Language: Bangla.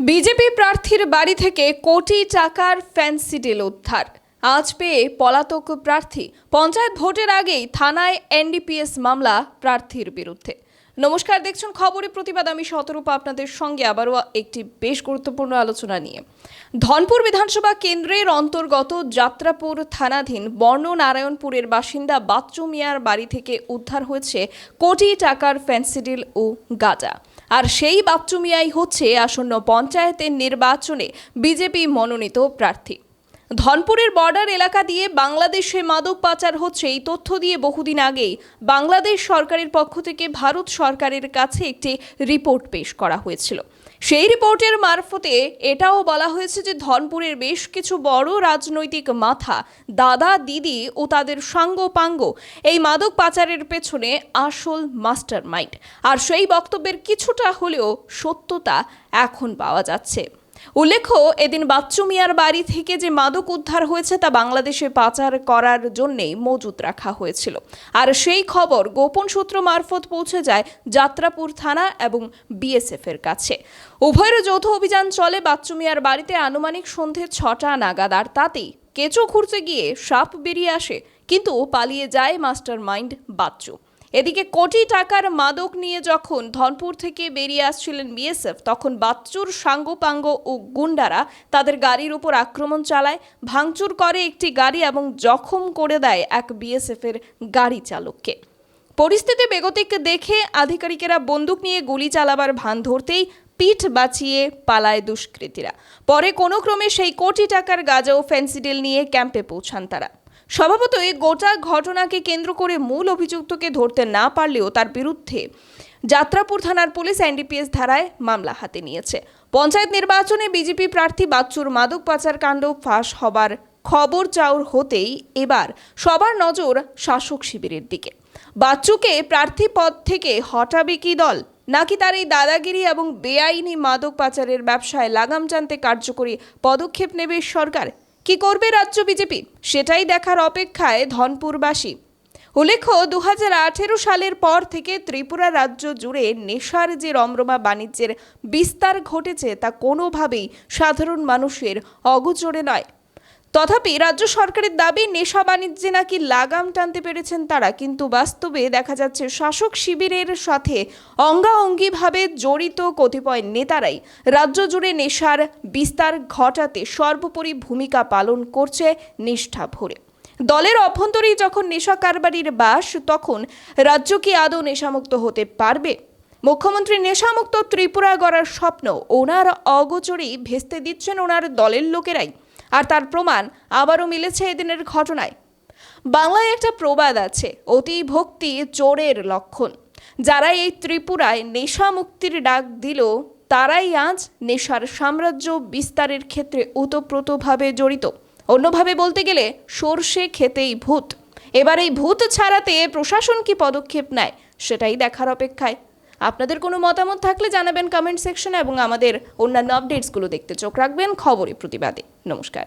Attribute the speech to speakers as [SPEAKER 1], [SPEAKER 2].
[SPEAKER 1] বিজেপি প্রার্থীর বাড়ি থেকে কোটি টাকার ফ্যান্সি ডিল উদ্ধার। আজ পেয়ে পলাতক প্রার্থী। পঞ্চায়েত ভোটের আগেই থানায় এনডিপিএস মামলা প্রার্থীর বিরুদ্ধে। নমস্কার, দেখছেন খবরের প্রতিবাদ। আমি শতরূপা আপনাদের সঙ্গে আবারও একটি বেশ গুরুত্বপূর্ণ আলোচনা নিয়ে। ধনপুর বিধানসভা কেন্দ্রের অন্তর্গত যাত্রাপুর থানাধীন বর্ণনারায়ণপুরের বাসিন্দা বাচ্চু মিয়ার বাড়ি থেকে উদ্ধার হয়েছে কোটি টাকার ফ্যান্সিডিল ও গাঁজা। আর সেই বাচ্চু মিয়াই হচ্ছে আসন্ন পঞ্চায়েতের নির্বাচনে বিজেপি মনোনীত প্রার্থী। ধনপুরের বর্ডার এলাকা দিয়ে বাংলাদেশে মাদক পাচার হচ্ছে এই তথ্য দিয়ে বহুদিন আগেই বাংলাদেশ সরকারের পক্ষ থেকে ভারত সরকারের কাছে একটি রিপোর্ট পেশ করা হয়েছিল। সেই রিপোর্টের মারফতে এটাও বলা হয়েছে যে ধনপুরের বেশ কিছু বড় রাজনৈতিক মাথা, দাদা, দিদি ও তাদের সাঙ্গ পাঙ্গ এই মাদক পাচারের পেছনে আসল মাস্টার মাইন্ড আর সেই বক্তব্যের কিছুটা হলেও সত্যতা এখন পাওয়া যাচ্ছে। উল্লেখ্য, এদিন বাচ্চু মিয়ার বাড়ি থেকে যে মাদক উদ্ধার হয়েছে তা বাংলাদেশে পাচার করার জন্যেই মজুত রাখা হয়েছিল। আর সেই খবর গোপন সূত্র মারফত পৌঁছে যায় যাত্রাপুর থানা এবং বিএসএফ এর কাছে। উভয়ের যৌথ অভিযান চলে বাচ্চু মিয়ার বাড়িতে আনুমানিক সন্ধে ছটা নাগাদ, আর তাতেই কেঁচো খুঁড়তে গিয়ে সাপ বেরিয়ে আসে, কিন্তু পালিয়ে যায় মাস্টার মাইন্ড বাচ্চু। এদিকে কোটি টাকার মাদক নিয়ে যখন ধনপুর থেকে বেরিয়ে আসছিলেন বিএসএফ, তখন বাচ্চুর, সাঙ্গপাঙ্গ ও গুন্ডারা তাদের গাড়ির উপর আক্রমণ চালায়, ভাঙচুর করে একটি গাড়ি এবং জখম করে দেয় এক বিএসএফ এর গাড়ি চালককে। পরিস্থিতি বেগতিক দেখে আধিকারিকেরা বন্দুক নিয়ে গুলি চালাবার ভান ধরতেই পিঠ বাঁচিয়ে পালায় দুষ্কৃতীরা। পরে কোনো ক্রমে সেই কোটি টাকার গাঁজা ও ফেন্সিডিল নিয়ে ক্যাম্পে পৌঁছান তারা। স্বভাবতই গোটা ঘটনাকে কেন্দ্র করে মূল অভিযুক্তকে ধরতে না পারলেও তার বিরুদ্ধে যাত্রাপুর থানার পুলিশ এনডিপিএস ধারায় মামলা হাতে নিয়েছে। পঞ্চায়েত নির্বাচনে বিজেপি প্রার্থী বাচ্চুর মাদক পাচার কাণ্ড ফাঁস হবার খবর চাউর হতেই এবার সবার নজর শাসক শিবিরের দিকে। বাচ্চুকে প্রার্থী পদ থেকে হটাবে কি দল? নাকি তার এই দাদাগিরি এবং বেআইনি মাদক পাচারের ব্যবসায় লাগাম জানতে কার্যকরী পদক্ষেপ নেবে সরকার? কি করবে রাজ্য বিজেপি? সেটাই দেখার অপেক্ষায় ধনপুরবাসী। উল্লেখ্য দু হাজার আঠেরো সালের পর থেকে ত্রিপুরা রাজ্য জুড়ে নেশার যে রমরমা বাণিজ্যের বিস্তার ঘটেছে, তা কোনোভাবেই সাধারণ মানুষের অগোচরে নয়। তথাপি রাজ্য সরকারের দাবি, নেশা বাণিজ্যে নাকি লাগাম টানতে পেরেছেন তারা। কিন্তু বাস্তবে দেখা যাচ্ছে শাসক শিবিরের সাথে অঙ্গাঅঙ্গিভাবে জড়িত কতিপয় নেতারাই রাজ্য জুড়ে নেশার বিস্তার ঘটাতে সর্বোপরি ভূমিকা পালন করছে নিষ্ঠা ভরে। দলের অভ্যন্তরেই যখন নেশা কারবারির বাস, তখন রাজ্য কি আদৌ নেশামুক্ত হতে পারবে? মুখ্যমন্ত্রী নেশামুক্ত ত্রিপুরা গড়ার স্বপ্ন ওনার অগোচরেই ভেস্তে দিচ্ছেন ওনার দলের লোকেরাই। আর তার প্রমাণ আবারও মিলেছে এদিনের ঘটনায়। বাংলায় একটা প্রবাদ আছে, অতি ভক্তি চোরের লক্ষণ। যারা এই ত্রিপুরায় নেশা মুক্তির ডাক দিল, তারাই আজ নেশার সাম্রাজ্য বিস্তারের ক্ষেত্রে ওতপ্রোতভাবে জড়িত। অন্যভাবে বলতে গেলে, সর্ষে খেতেই ভূত। এবার এই ভূত ছাড়াতে প্রশাসন কি পদক্ষেপ নেয়, সেটাই দেখার অপেক্ষায়। আপনাদের কোনো মতামত থাকলে জানাবেন কমেন্ট সেকশনে এবং আমাদের অন্যান্য আপডেটসগুলো দেখতে চোখ রাখবেন খবরে প্রতিবাদে। নমস্কার।